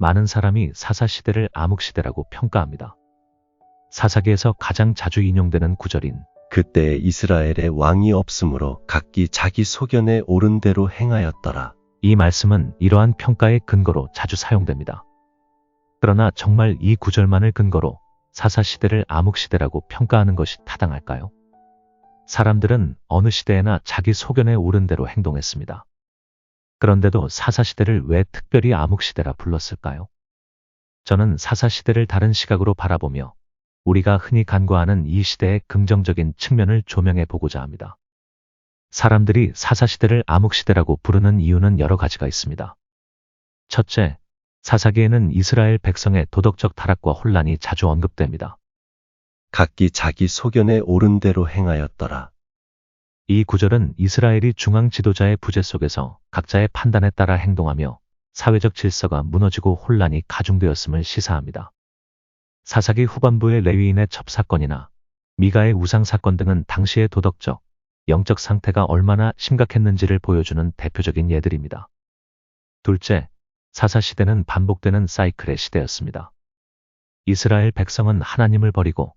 많은 사람이 사사시대를 암흑시대라고 평가합니다. 사사기에서 가장 자주 인용되는 구절인 그때 이스라엘에 왕이 없으므로 각기 자기 소견에 옳은 대로 행하였더라. 이 말씀은 이러한 평가의 근거로 자주 사용됩니다. 그러나 정말 이 구절만을 근거로 사사시대를 암흑시대라고 평가하는 것이 타당할까요? 사람들은 어느 시대에나 자기 소견에 옳은 대로 행동했습니다. 그런데도 사사시대를 왜 특별히 암흑시대라 불렀을까요? 저는 사사시대를 다른 시각으로 바라보며 우리가 흔히 간과하는 이 시대의 긍정적인 측면을 조명해 보고자 합니다. 사람들이 사사시대를 암흑시대라고 부르는 이유는 여러 가지가 있습니다. 첫째, 사사기에는 이스라엘 백성의 도덕적 타락과 혼란이 자주 언급됩니다. 각기 자기 소견에 옳은 대로 행하였더라. 이 구절은 이스라엘이 중앙 지도자의 부재 속에서 각자의 판단에 따라 행동하며 사회적 질서가 무너지고 혼란이 가중되었음을 시사합니다. 사사기 후반부의 레위인의 첩사건이나 미가의 우상 사건 등은 당시의 도덕적, 영적 상태가 얼마나 심각했는지를 보여주는 대표적인 예들입니다. 둘째, 사사 시대는 반복되는 사이클의 시대였습니다. 이스라엘 백성은 하나님을 버리고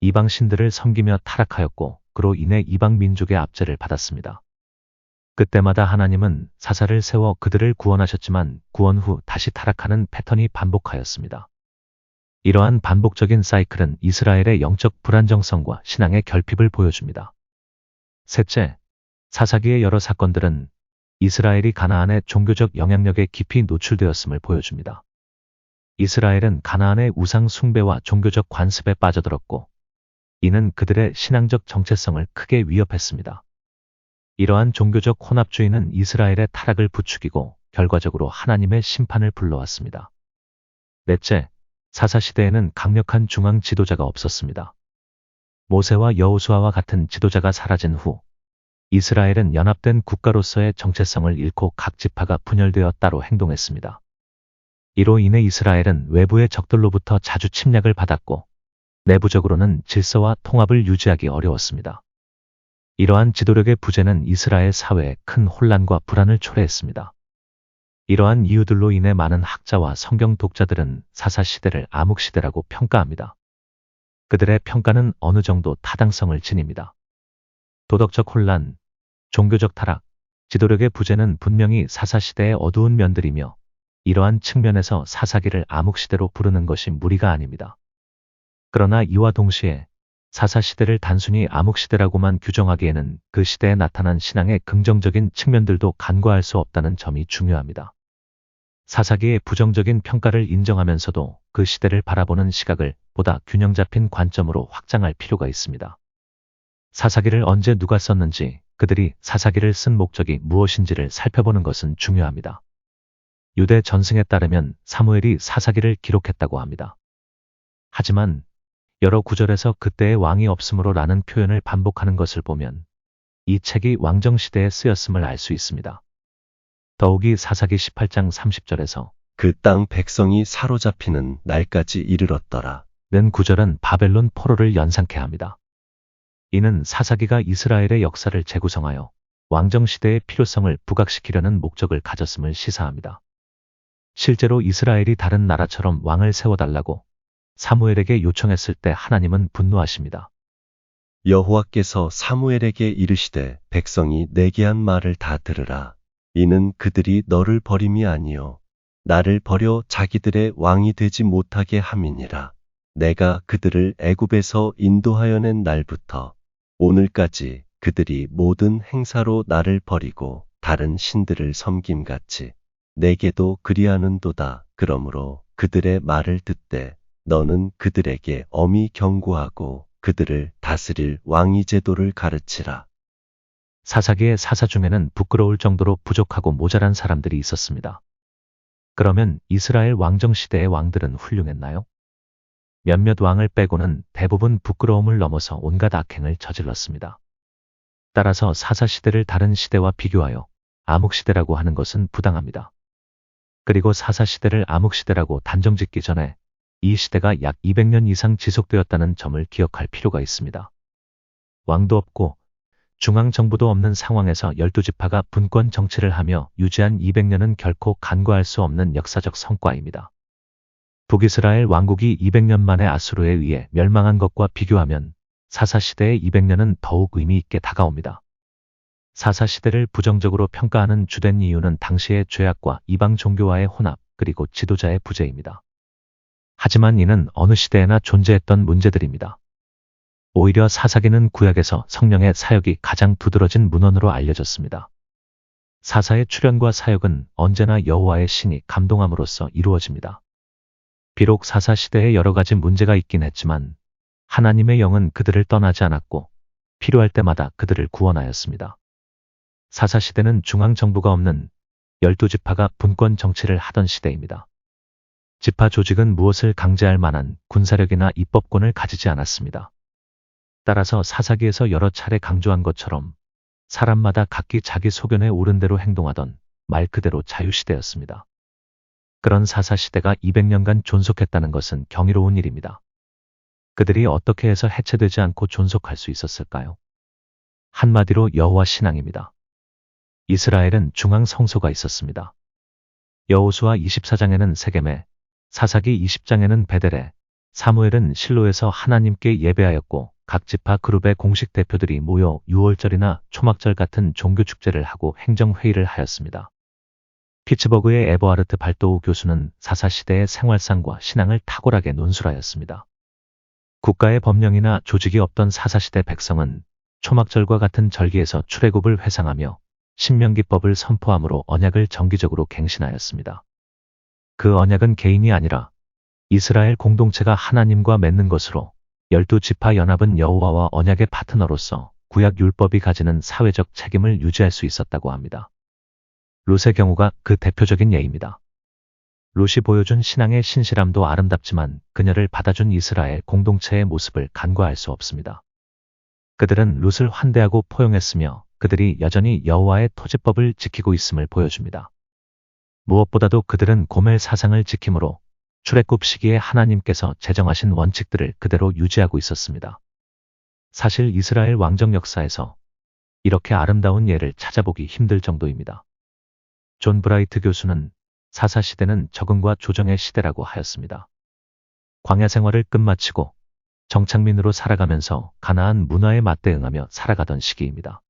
이방 신들을 섬기며 타락하였고 그로 인해 이방 민족의 압제를 받았습니다. 그때마다 하나님은 사사를 세워 그들을 구원하셨지만 구원 후 다시 타락하는 패턴이 반복하였습니다. 이러한 반복적인 사이클은 이스라엘의 영적 불안정성과 신앙의 결핍을 보여줍니다. 셋째, 사사기의 여러 사건들은 이스라엘이 가나안의 종교적 영향력에 깊이 노출되었음을 보여줍니다. 이스라엘은 가나안의 우상 숭배와 종교적 관습에 빠져들었고 이는 그들의 신앙적 정체성을 크게 위협했습니다. 이러한 종교적 혼합주의는 이스라엘의 타락을 부추기고 결과적으로 하나님의 심판을 불러왔습니다. 넷째, 사사시대에는 강력한 중앙 지도자가 없었습니다. 모세와 여호수아와 같은 지도자가 사라진 후 이스라엘은 연합된 국가로서의 정체성을 잃고 각 지파가 분열되어 따로 행동했습니다. 이로 인해 이스라엘은 외부의 적들로부터 자주 침략을 받았고 내부적으로는 질서와 통합을 유지하기 어려웠습니다. 이러한 지도력의 부재는 이스라엘 사회에 큰 혼란과 불안을 초래했습니다. 이러한 이유들로 인해 많은 학자와 성경 독자들은 사사 시대를 암흑 시대라고 평가합니다. 그들의 평가는 어느 정도 타당성을 지닙니다. 도덕적 혼란, 종교적 타락, 지도력의 부재는 분명히 사사 시대의 어두운 면들이며 이러한 측면에서 사사기를 암흑 시대로 부르는 것이 무리가 아닙니다. 그러나 이와 동시에 사사시대를 단순히 암흑시대라고만 규정하기에는 그 시대에 나타난 신앙의 긍정적인 측면들도 간과할 수 없다는 점이 중요합니다. 사사기의 부정적인 평가를 인정하면서도 그 시대를 바라보는 시각을 보다 균형 잡힌 관점으로 확장할 필요가 있습니다. 사사기를 언제 누가 썼는지 그들이 사사기를 쓴 목적이 무엇인지를 살펴보는 것은 중요합니다. 유대 전승에 따르면 사무엘이 사사기를 기록했다고 합니다. 하지만 여러 구절에서 그때의 왕이 없으므로 라는 표현을 반복하는 것을 보면 이 책이 왕정시대에 쓰였음을 알 수 있습니다. 더욱이 사사기 18장 30절에서 그 땅 백성이 사로잡히는 날까지 이르렀더라. 는 구절은 바벨론 포로를 연상케 합니다. 이는 사사기가 이스라엘의 역사를 재구성하여 왕정시대의 필요성을 부각시키려는 목적을 가졌음을 시사합니다. 실제로 이스라엘이 다른 나라처럼 왕을 세워달라고 사무엘에게 요청했을 때 하나님은 분노하십니다. 여호와께서 사무엘에게 이르시되 백성이 내게 한 말을 다 들으라. 이는 그들이 너를 버림이 아니요 나를 버려 자기들의 왕이 되지 못하게 함이니라. 내가 그들을 애굽에서 인도하여 낸 날부터 오늘까지 그들이 모든 행사로 나를 버리고 다른 신들을 섬김같이 내게도 그리하는도다. 그러므로 그들의 말을 듣되 너는 그들에게 엄히 경고하고 그들을 다스릴 왕위 제도를 가르치라. 사사기의 사사 중에는 부끄러울 정도로 부족하고 모자란 사람들이 있었습니다. 그러면 이스라엘 왕정 시대의 왕들은 훌륭했나요? 몇몇 왕을 빼고는 대부분 부끄러움을 넘어서 온갖 악행을 저질렀습니다. 따라서 사사 시대를 다른 시대와 비교하여 암흑 시대라고 하는 것은 부당합니다. 그리고 사사 시대를 암흑 시대라고 단정 짓기 전에 이 시대가 약 200년 이상 지속되었다는 점을 기억할 필요가 있습니다. 왕도 없고 중앙정부도 없는 상황에서 12지파가 분권 정치를 하며 유지한 200년은 결코 간과할 수 없는 역사적 성과입니다. 북이스라엘 왕국이 200년 만에 아수르에 의해 멸망한 것과 비교하면 사사시대의 200년은 더욱 의미 있게 다가옵니다. 사사시대를 부정적으로 평가하는 주된 이유는 당시의 죄악과 이방 종교와의 혼합, 그리고 지도자의 부재입니다. 하지만 이는 어느 시대에나 존재했던 문제들입니다. 오히려 사사기는 구약에서 성령의 사역이 가장 두드러진 문헌으로 알려졌습니다. 사사의 출현과 사역은 언제나 여호와의 신이 감동함으로써 이루어집니다. 비록 사사 시대에 여러 가지 문제가 있긴 했지만 하나님의 영은 그들을 떠나지 않았고 필요할 때마다 그들을 구원하였습니다. 사사 시대는 중앙 정부가 없는 열두 지파가 분권 정치를 하던 시대입니다. 지파 조직은 무엇을 강제할 만한 군사력이나 입법권을 가지지 않았습니다. 따라서 사사기에서 여러 차례 강조한 것처럼 사람마다 각기 자기 소견에 옳은 대로 행동하던 말 그대로 자유시대였습니다. 그런 사사시대가 200년간 존속했다는 것은 경이로운 일입니다. 그들이 어떻게 해서 해체되지 않고 존속할 수 있었을까요? 한마디로 여호와 신앙입니다. 이스라엘은 중앙 성소가 있었습니다. 여호수아 24장에는 세겜에, 사사기 20장에는 베델에, 사무엘은 실로에서 하나님께 예배하였고 각 지파 그룹의 공식 대표들이 모여 6월절이나 초막절 같은 종교 축제를 하고 행정회의를 하였습니다. 피츠버그의 에버하르트 발도우 교수는 사사시대의 생활상과 신앙을 탁월하게 논술하였습니다. 국가의 법령이나 조직이 없던 사사시대 백성은 초막절과 같은 절기에서 출애굽을 회상하며 신명기법을 선포함으로 언약을 정기적으로 갱신하였습니다. 그 언약은 개인이 아니라 이스라엘 공동체가 하나님과 맺는 것으로 열두 지파 연합은 여호와와 언약의 파트너로서 구약 율법이 가지는 사회적 책임을 유지할 수 있었다고 합니다. 롯의 경우가 그 대표적인 예입니다. 롯이 보여준 신앙의 신실함도 아름답지만 그녀를 받아준 이스라엘 공동체의 모습을 간과할 수 없습니다. 그들은 롯을 환대하고 포용했으며 그들이 여전히 여호와의 토지법을 지키고 있음을 보여줍니다. 무엇보다도 그들은 고멜 사상을 지킴으로 출애굽 시기에 하나님께서 제정하신 원칙들을 그대로 유지하고 있었습니다. 사실 이스라엘 왕정 역사에서 이렇게 아름다운 예를 찾아보기 힘들 정도입니다. 존 브라이트 교수는 사사시대는 적응과 조정의 시대라고 하였습니다. 광야 생활을 끝마치고 정착민으로 살아가면서 가나안 문화에 맞대응하며 살아가던 시기입니다.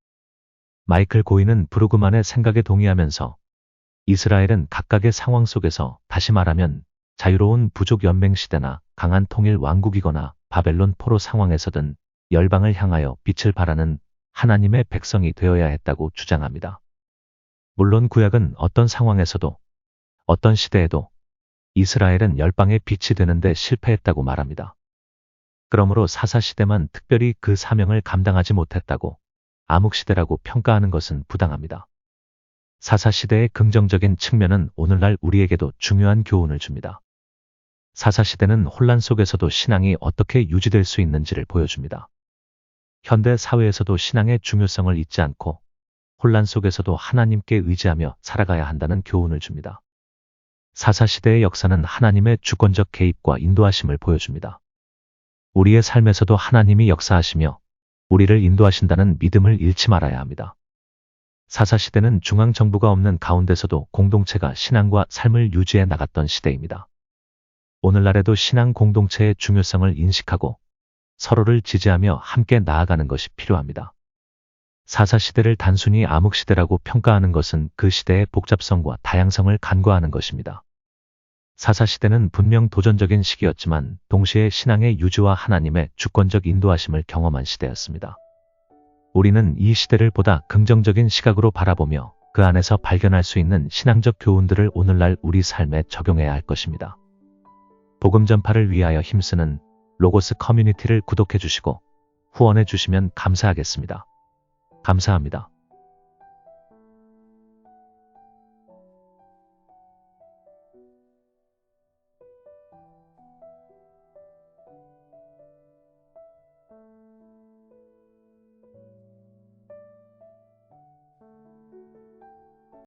마이클 고인은 브루그만의 생각에 동의하면서 이스라엘은 각각의 상황 속에서 다시 말하면 자유로운 부족 연맹 시대나 강한 통일 왕국이거나 바벨론 포로 상황에서든 열방을 향하여 빛을 발하는 하나님의 백성이 되어야 했다고 주장합니다. 물론 구약은 어떤 상황에서도 어떤 시대에도 이스라엘은 열방의 빛이 되는데 실패했다고 말합니다. 그러므로 사사시대만 특별히 그 사명을 감당하지 못했다고 암흑시대라고 평가하는 것은 부당합니다. 사사시대의 긍정적인 측면은 오늘날 우리에게도 중요한 교훈을 줍니다. 사사시대는 혼란 속에서도 신앙이 어떻게 유지될 수 있는지를 보여줍니다. 현대 사회에서도 신앙의 중요성을 잊지 않고 혼란 속에서도 하나님께 의지하며 살아가야 한다는 교훈을 줍니다. 사사시대의 역사는 하나님의 주권적 개입과 인도하심을 보여줍니다. 우리의 삶에서도 하나님이 역사하시며 우리를 인도하신다는 믿음을 잃지 말아야 합니다. 사사시대는 중앙정부가 없는 가운데서도 공동체가 신앙과 삶을 유지해 나갔던 시대입니다. 오늘날에도 신앙 공동체의 중요성을 인식하고 서로를 지지하며 함께 나아가는 것이 필요합니다. 사사시대를 단순히 암흑시대라고 평가하는 것은 그 시대의 복잡성과 다양성을 간과하는 것입니다. 사사시대는 분명 도전적인 시기였지만 동시에 신앙의 유지와 하나님의 주권적 인도하심을 경험한 시대였습니다. 우리는 이 시대를 보다 긍정적인 시각으로 바라보며 그 안에서 발견할 수 있는 신앙적 교훈들을 오늘날 우리 삶에 적용해야 할 것입니다. 복음 전파를 위하여 힘쓰는 로고스 커뮤니티를 구독해 주시고 후원해 주시면 감사하겠습니다. 감사합니다.